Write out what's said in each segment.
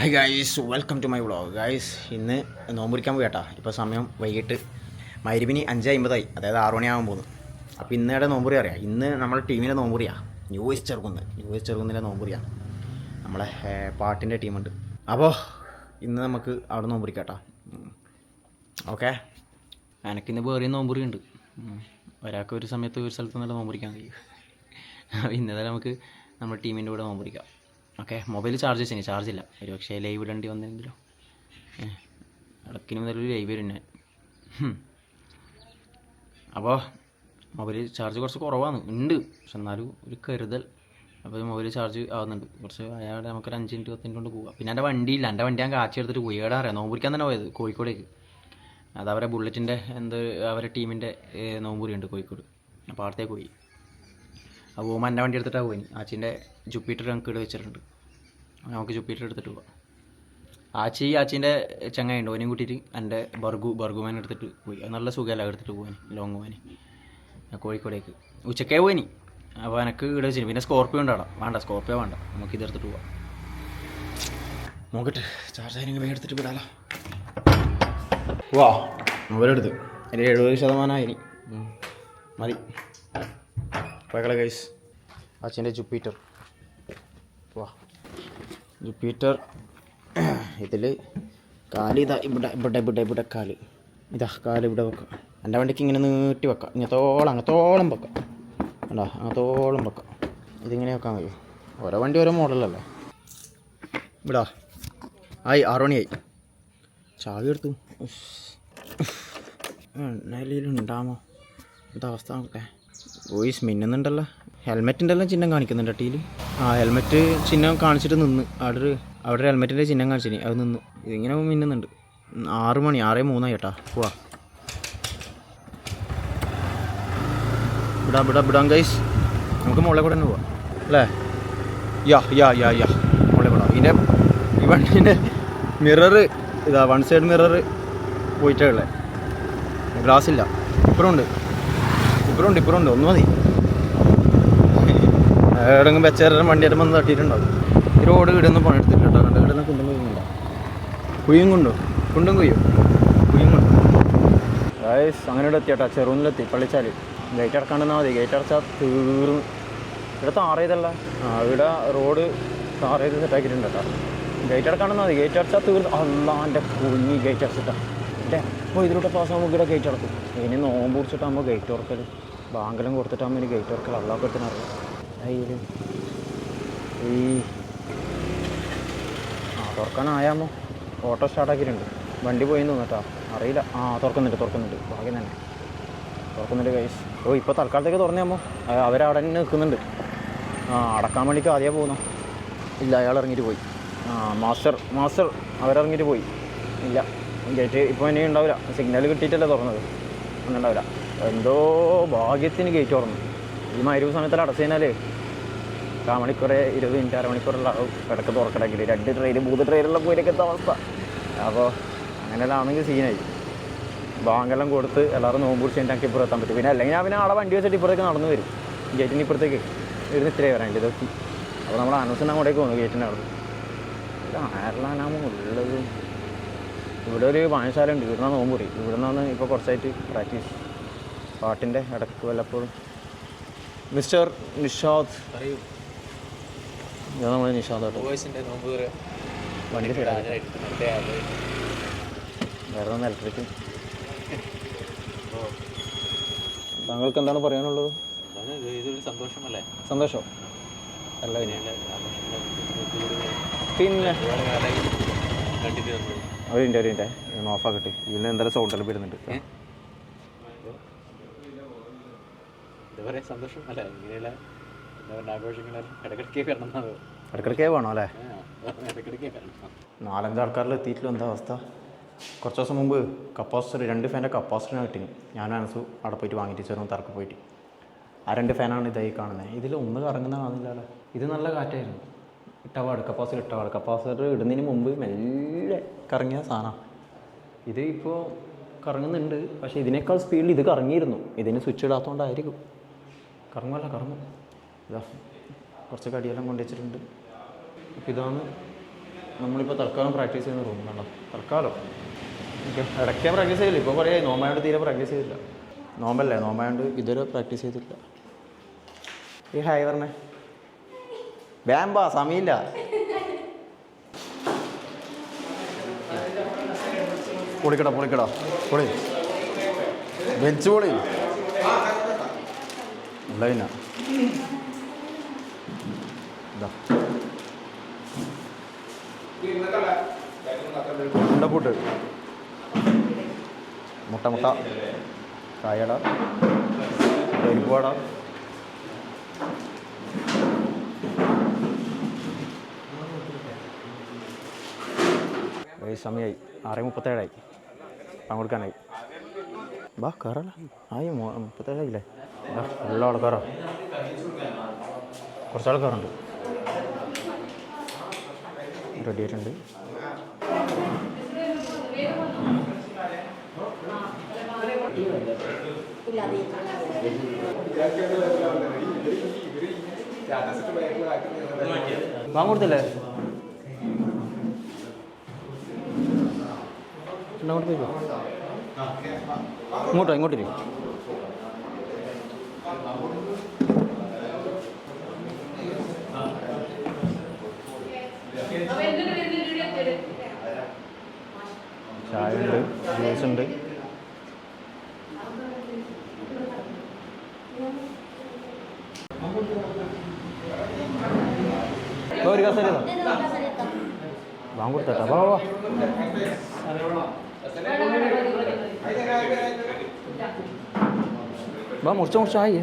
Hi guys welcome to my vlog guys ഇന്ന് നോമ്പുരിക്കാൻ പോയി കേട്ടാ ഇപ്പോൾ സമയം വൈകിട്ട് മരുവിനി അഞ്ച് അമ്പതായി. അതായത് ആറു മണിയാകാൻ പോകുന്നു. അപ്പോൾ ഇന്നയുടെ നോമ്പുറി അറിയാം ഇന്ന് നമ്മുടെ ടീമിന്റെ നോമ്പുറിയാണ് U S Cherukunnu. U S ചെറുകുന്നിന്റെ നോമ്പുറിയാണ് നമ്മളെ പാട്ടിന്റെ ടീമുണ്ട്. അപ്പോൾ ഇന്ന് നമുക്ക് അവിടെ നോമ്പുറിക്കാട്ടാ ഓക്കെ? എനിക്കിന്ന് വേറെ നോമ്പുറി ഉണ്ട് ഒരാൾക്ക് ഒരു സമയത്ത് ഒരു സ്ഥലത്ത് നിന്നുള്ള നോമ്പുറിക്കാൻ കഴിയും. ഇന്നലെ നമുക്ക് നമ്മുടെ ടീമിന്റെ കൂടെ നോമ്പുറിക്കാം ഓക്കെ മൊബൈൽ ചാർജ് വെച്ചിന് ചാർജ് ഇല്ല. ഒരു പക്ഷേ ലൈവ് ഇടേണ്ടി വന്നിരുന്നല്ലോ ഇടക്കിന് മുതൽ ലൈവ് വരും ഞാൻ. അപ്പോൾ മൊബൈൽ ചാർജ് കുറച്ച് കുറവാണ് ഉണ്ട്. പക്ഷെ എന്നാലും ഒരു കരുതൽ. അപ്പോൾ മൊബൈൽ ചാർജ് ആവുന്നുണ്ട്. കുറച്ച് അയാളുടെ നമുക്കൊരു അഞ്ച് മിനിറ്റ് പത്ത് മിനിറ്റ് കൊണ്ട് പോകാം പിന്നെ എന്റെ വണ്ടിയില്ല. എന്റെ വണ്ടി ഞാൻ കാച്ചി എടുത്തിട്ട് പോയി ഏടാ അറിയാം നോമ്പുരിക്കാൻ തന്നെ പോയത് കോഴിക്കോടേക്ക്. അത് അവരെ ബുള്ളറ്റിന്റെ എന്ത് അവരെ ടീമിന്റെ നോമ്പൂരിയുണ്ട് കോഴിക്കോട്. അപ്പോൾ അവിടത്തേക്ക് പോയി. അപ്പോൾ പോകുമ്പോൾ എന്റെ വണ്ടി എടുത്തിട്ടാണ് പോയി. ആച്ചിന്റെ ജുപ്പിറ്റർ ഞങ്ങൾക്ക് ഇവിടെ വെച്ചിട്ടുണ്ട്. നമുക്ക് ജുപ്പിറ്റർ എടുത്തിട്ട് പോവാം. ആച്ചി ആച്ചിന്റെ ചങ്ങയുണ്ട്. ഓനെയും കൂട്ടിയിട്ട് എന്റെ ബർഗു ബർഗുമാൻ എടുത്തിട്ട് പോയി. അത് നല്ല സുഖമല്ല എടുത്തിട്ട് പോകാൻ ലോങ് പോകാൻ കോഴിക്കോടേക്ക്. ഉച്ചക്കേ പോയി അപ്പോൾ എനിക്ക് ഇവിടെ വെച്ചിരുന്നു പിന്നെ സ്കോർപ്പിയോ ഉണ്ട് അവിടെ വേണ്ട സ്കോർപ്പിയോ വേണ്ട. നമുക്ക് ഇത് എടുത്തിട്ട് പോവാം. നോക്കട്ടെ ചാർജ് അതിന് വേഗം എടുത്തിട്ട് വിടാലോ. വാ. മൊബൈലെടുത്ത് അതിന്റെ എഴുപത് ശതമാനമായി മതി. പോയക്കളെ ഗൈസ് അച്ഛന്റെ ജുപ്പീറ്റർ വാ ജുപ്പീറ്റർ ഇതിൽ കാൽ ഇതാ ഇവിടെ ഇവിടെ ഇവിടെ ഇവിടെ കാൽ ഇതാ കാൽ ഇവിടെ വെക്കാം എന്റെ വണ്ടിക്ക് ഇങ്ങനെ നീട്ടി വെക്കാം ഇങ്ങനത്തോളം അങ്ങത്തോളം വെക്കാം കണ്ടോ അങ്ങത്തോളം വെക്കാം ഇതിങ്ങനെ വെക്കാൻ കഴിയും ഓരോ വണ്ടി ഓരോ മോഡലല്ലേ ഇവിടാ ആയി ആറു മണിയായി ചാവി എടുത്തു ഉണ്ടാമോ എന്താ അവസ്ഥ നോക്കട്ടെ വോയിസ് മിന്നുന്നുണ്ടല്ലോ. ഹെൽമെറ്റിന്റെ എല്ലാം ചിഹ്നം കാണിക്കുന്നുണ്ട് ടീൽ ആ ഹെൽമെറ്റ് ചിഹ്നം കാണിച്ചിട്ട് നിന്ന്. അവിടെ ഒരു അവിടെ ഹെൽമെറ്റിന്റെ ചിഹ്നം കാണിച്ചിനി. അത് നിന്ന്. ഇതിങ്ങനെ മിന്നുന്നുണ്ട്. ആറ് മണി ആറേ മൂന്നായി കേട്ടാ. പോവാ. വിടാം വിടാം വിടാം ഗൈസ് നമുക്ക് മുകളിൽ കൂടെ തന്നെ പോവാം. അല്ലേ? യാ യാ യാ യാ. മുകളിൽ കൂടാ. ഇതിന്റെ ഈ വണ്ടീന്റെ മിററ് ഇതാ വൺ സൈഡ് മിററ് പോയിട്ടേ ഉള്ളേ. ഗ്ലാസ് ഇല്ല ഇപ്പുറമുണ്ട് ഇപ്പുറമുണ്ട് ഇപ്പുറമുണ്ട്. ഒന്ന് മതി. എവിടെങ്കിലും വെച്ചേരം വണ്ടിയായിട്ട് വന്ന് തട്ടിയിട്ടുണ്ടാവും റോഡ് ഇടുന്ന പണിയെടുത്തില്ല കേട്ടോ. കണ്ട? ഇടുന്ന കുണ്ടും കുയ്യുന്നുണ്ടോ കുയ്യും കൊണ്ടോ? കുണ്ടും കുയ്യും കുയ്യും കൊണ്ടോ? ഗൈസ് അങ്ങനെ ഇവിടെ എത്തിയേട്ടാ. ചെറുന്നിലെത്തി പള്ളിച്ചാൽ. ഗേറ്റ് അടക്കാണ്ടെന്നാൽ മതി. ഗേറ്റ് അടച്ചാൽ തീർന്നു ഇവിടെ താറേതല്ല ചെയ്തല്ല. ഇവിടെ റോഡ് താറേത് ചെയ്ത് സെറ്റാക്കിയിട്ടുണ്ട് കേട്ടോ. ഗേറ്റ് അടക്കാണ്ടെന്നാൽ മതി. ഗേറ്റ് അടച്ചാൽ തീർന്നു അല്ലാന്റെ കുഞ്ഞി ഗേറ്റ് അടച്ചിട്ടാ. എന്റെ അപ്പോൾ ഇതിലൂടെ പാസ് ആകുമ്പോൾ ഇവിടെ ഗേറ്റ് അടക്കും. ഇനി നോമ്പ് കുറിച്ചിട്ടാകുമ്പോൾ ഗേറ്റ് തുറക്കൽ ബാങ്കലം കൊടുത്തിട്ടാകുമ്പോൾ ഇനി ഗേറ്റ് വർക്കുകൾ അള്ളാഹ് കൊടുത്തിട്ടുണ്ടായിരുന്നു ഈ. ആ തുറക്കാനായാമോ ഓട്ടോ സ്റ്റാർട്ടാക്കിയിട്ടുണ്ട് വണ്ടി പോയി തോന്നട്ടാ അറിയില്ല. ആ തുറക്കുന്നുണ്ട് തുറക്കുന്നുണ്ട്. ഭാഗ്യം തന്നെ. തുറക്കുന്നുണ്ട് കൈസ് ഓ ഇപ്പോൾ തൽക്കാലത്തേക്ക് തുറന്നേമോ അവരവിടെ തന്നെ നിൽക്കുന്നുണ്ട്. ആ അടക്കാൻ വേണ്ടിക്ക് ആദ്യം പോകുന്നു ഇല്ല അയാൾ ഇറങ്ങിയിട്ട് പോയി. ആ മാസ്റ്റർ മാസ്റ്റർ അവരിറങ്ങിയിട്ട് പോയി. ഇല്ല ഗേറ്റ് ഇപ്പോൾ ഇനി ഉണ്ടാവില്ല. സിഗ്നൽ കിട്ടിയിട്ടല്ലേ തുറന്നത്. ഒന്നും ഉണ്ടാവില്ല. എന്തോ ഭാഗ്യത്തിന് ഗേറ്റ് തുറന്നു. ഈ മരുവ് സമയത്തിൽ അടച്ചതിനാലേ കാമണിക്കൂറെ ഇരുപത് മിനിറ്റ് അരമണിക്കൂറുള്ള കിടക്ക് തുറക്കണമെങ്കിൽ രണ്ട് ട്രെയിൻ മൂന്ന് ട്രെയിനുള്ള പോയിട്ടൊക്കെ എത്ത അവസ്ഥ. അപ്പോൾ അങ്ങനെയെല്ലാം ആണെങ്കിൽ സീനായി ബാങ്കെല്ലാം കൊടുത്ത് എല്ലാവരും നോമ്പ് പിടിച്ച് എനിക്ക് ഇപ്പുറം എത്താൻ പറ്റും. പിന്നെ അല്ലെങ്കിൽ ഞാൻ പിന്നെ ആളെ വണ്ടി വെച്ചിട്ട് ഇപ്പുറത്തേക്ക് നടന്നു വരും. ഗേറ്റിന് ഇപ്പുറത്തേക്ക് ഇരുന്ന് ഇത്രയും വരാൻ ദിവസം അപ്പോൾ നമ്മൾ അനുസരിച്ച് അങ്ങോട്ടേക്ക് പോകുന്നു ഗേറ്റിന്റെ അവിടെ ഇത് ആരെല്ലാനാമോ ഉള്ളത് ഇവിടെ ഒരു വായനശാല ഉണ്ട്. ഇവിടെ നിന്നാണ് നോമ്പ് പറയും ഇവിടെ നിന്നാണ് ഇപ്പോൾ കുറച്ചായിട്ട് പ്രാക്ടീസ് പാട്ടിന്റെ ഇടയ്ക്ക് വല്ലപ്പോഴും. മിസ്റ്റർ നിഷാദ്. പറയൂ. ഇതാണ് നമ്മുടെ നിഷാദ് കേട്ടോ വോയിസിന്റെ നോമ്പ് തുറ വണ്ടി വേറെ ഒന്ന് ഇലക്ട്രിക് താങ്കൾക്ക് എന്താണ്? പറയാനുള്ളത് സന്തോഷമല്ലേ? സന്തോഷം. അല്ല പിന്നെ. അവരുണ്ട് അവരുണ്ട് കണ്ടിട്ട് നമ്മൾ ഒരു മിനിറ്റ് ഒരു മിനിറ്റ്. ഒന്ന് ഓഫാക്കട്ടെ ഇതിന് എന്തായാലും സൗണ്ടെല്ലാം വരുന്നുണ്ട് പറയുക സന്തോഷം. അല്ല ഇങ്ങനെയുള്ള എന്താ പറയുക ആഘോഷങ്ങളെല്ലാം ഇടക്കിടക്കേ വരണം ഇടക്കിടക്കേ വേണോ അല്ലേ? ഇടക്കിടക്കേ വരണം. നാലഞ്ച് ആൾക്കാരിൽ എത്തിയിട്ടില്ല. എന്താ അവസ്ഥ? കുറച്ച് ദിവസം മുമ്പ് കപ്പാസിറ്റർ രണ്ട് ഫാന്റെ കപ്പാസിറ്ററിനാണ് കിട്ടി ഞാൻ അനസു അവിടെ പോയിട്ട് വാങ്ങിയിട്ട് ചേർന്ന് തറക്ക് പോയിട്ട്. ആ രണ്ട് ഫാനാണ് ഇതായി കാണുന്നത് ഇതിൽ ഒന്ന് കറങ്ങുന്ന കാണുന്നില്ലല്ലോ. ഇത് നല്ല കാറ്റായിരുന്നു. ഇട്ടപാട് കപ്പാസിറ്റർ ഇട്ടപാട് കപ്പാസിറ്റർ ഇടുന്നതിന് മുമ്പ് മെല്ലെ കറങ്ങിയ സാധനമാണ് ഇത് ഇപ്പോൾ കറങ്ങുന്നുണ്ട്. പക്ഷേ ഇതിനേക്കാൾ സ്പീഡിൽ ഇത് കറങ്ങിയിരുന്നു. ഇതിന് സ്വിച്ച് ഇടാത്തതുകൊണ്ടായിരിക്കും കറങ്ങുമല്ല കറങ്ങും. ഇതാ കുറച്ച് കടിയെല്ലാം കൊണ്ടുവച്ചിട്ടുണ്ട് അപ്പോൾ ഇതാണ് നമ്മളിപ്പോൾ തൽക്കാലം പ്രാക്ടീസ് ചെയ്യുന്ന റൂം കണ്ടോ? തൽക്കാലം. ഓക്കെ ഇടയ്ക്ക് പ്രാക്ടീസ് ചെയ്തില്ല ഇപ്പോൾ കുറേ നോമ്പായോണ്ട് തീരെ പ്രാക്ടീസ് ചെയ്തില്ല. നോമ്പല്ലേ? നോമ്പായോണ്ട് ഇതുവരെ പ്രാക്ടീസ് ചെയ്തിട്ടില്ല. ഈ ഹായ് പറഞ്ഞേ. വേമ്പാ സമയമില്ല. പൊളിക്കടാ പൊളിക്കടാ. പൊളി. ബെഞ്ച് പൊളി. ഇതാ. ഉണ്ടപ്പൂട്ട് മുട്ട മുട്ട. കായട. പരിപ്പുവട സമയമായി ആറ് മുപ്പത്തേഴായി. പങ്കെടുക്കാനായി ബാ കയറല ആയി മുപ്പത്തേഴായില്ലേ? എല്ലാ ആൾക്കാരാ. കുറച്ച് ആൾക്കാരുണ്ട്. റെഡി ആയിട്ടുണ്ട്. വാങ്ങ കൊടുത്തില്ലേ? അങ്ങോട്ട് പോയിക്കോ ഇങ്ങോട്ടോ ഇങ്ങോട്ടിരി ചായ ഉണ്ട് ജ്യൂസ് ഉണ്ട് ഒരു കസര വാങ്ങ കൊടുത്തേട്ടാ വാ വാ 把木桩拆了。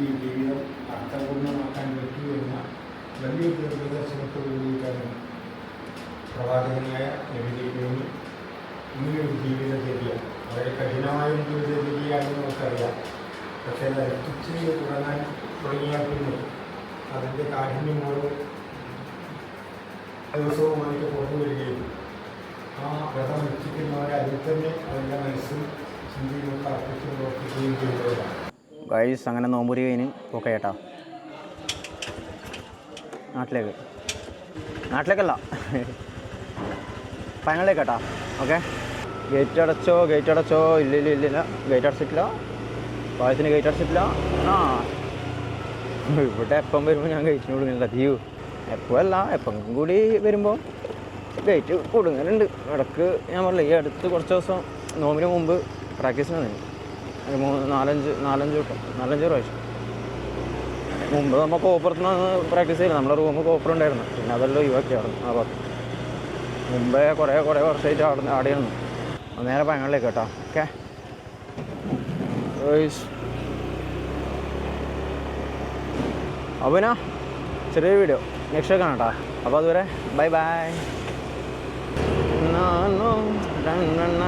ഈ ജീവിതം അർത്ഥപൂർണമാക്കാൻ പറ്റുമെന്ന വലിയൊരു ദീർഘദർശനത്തോടു കൂടിയിട്ടാണ് പ്രവാചകനായ നബിദിക്കുന്നു ഇങ്ങനെയൊരു ജീവിതചര്യ വളരെ കഠിനമായ ഒരു ജീവിതചര്യയാണെന്ന് നമുക്കറിയാം. പക്ഷേ അത് അടുപ്പിച്ച് തുടങ്ങാൻ തുടങ്ങിയാൽ പിന്നെ അതിന്റെ കാഠിന്യം ഓരോ ദിവസവുമായിട്ട് പുറത്തു വരികയും ആ വ്രതം രക്ഷിക്കുന്നവരെ അതിൽ തന്നെ അവരുടെ മനസ്സും ചിന്തയും അർപ്പിച്ച് പ്രവർത്തിക്കുകയും ചെയ്യുന്നവരാണ്. ഗൈസ് അങ്ങനെ നോമ്പൂരി കഴിഞ്ഞ് ഓക്കെ ചേട്ടാ നാട്ടിലേക്ക്. നാട്ടിലേക്കല്ല. ഫൈനലിലേക്ക് കേട്ടാ ഓക്കെ ഗേറ്റ് അടച്ചോ ഗേറ്റ് അടച്ചോ. ഇല്ല ഇല്ല ഇല്ല ഗേറ്റ് അടച്ചിട്ടില്ല. പായത്തിന് ഗേറ്റ് അടച്ചിട്ടില്ല. ആ. ഇവിടെ എപ്പം വരുമ്പോൾ ഞാൻ ഗേറ്റിന് കൊടുക്കുന്നില്ല തീയു എപ്പോഴല്ല എപ്പം കൂടി വരുമ്പോൾ ഗേറ്റ് കൊടുങ്ങലുണ്ട് ഇടയ്ക്ക് ഞാൻ പറഞ്ഞില്ല ഈ അടുത്ത് കുറച്ച് ദിവസം നോമിന് മുമ്പ് പ്രാക്ടീസിന് വന്നു ഒരു മൂന്ന് നാലഞ്ച് നാലഞ്ച് വട്ടം നാലഞ്ച് പ്രാവശ്യം. മുമ്പ് നമ്മൾ കോപ്പുറത്ത് നിന്ന് പ്രാക്ടീസ് ചെയ്യില്ല നമ്മുടെ റൂം കോപ്പർ ഉണ്ടായിരുന്നു. പിന്നെ അതെല്ലാം ഒഴിവാക്കിയായിരുന്നു ആ ഭാഗത്ത്. മുമ്പേ കുറേ കുറേ വർഷമായിട്ട് അവിടെ ആടിയിരുന്നു നേരെ പയങ്ങളിലേക്ക് കേട്ടോ. ഓക്കെ? അവനാ ചെറിയൊരു വീഡിയോ നെക്സ്റ്റ് കാണാം കേട്ടോ. അപ്പോൾ അതുവരെ ബൈ ബൈ നാനോ രണ്ടെണ്ണ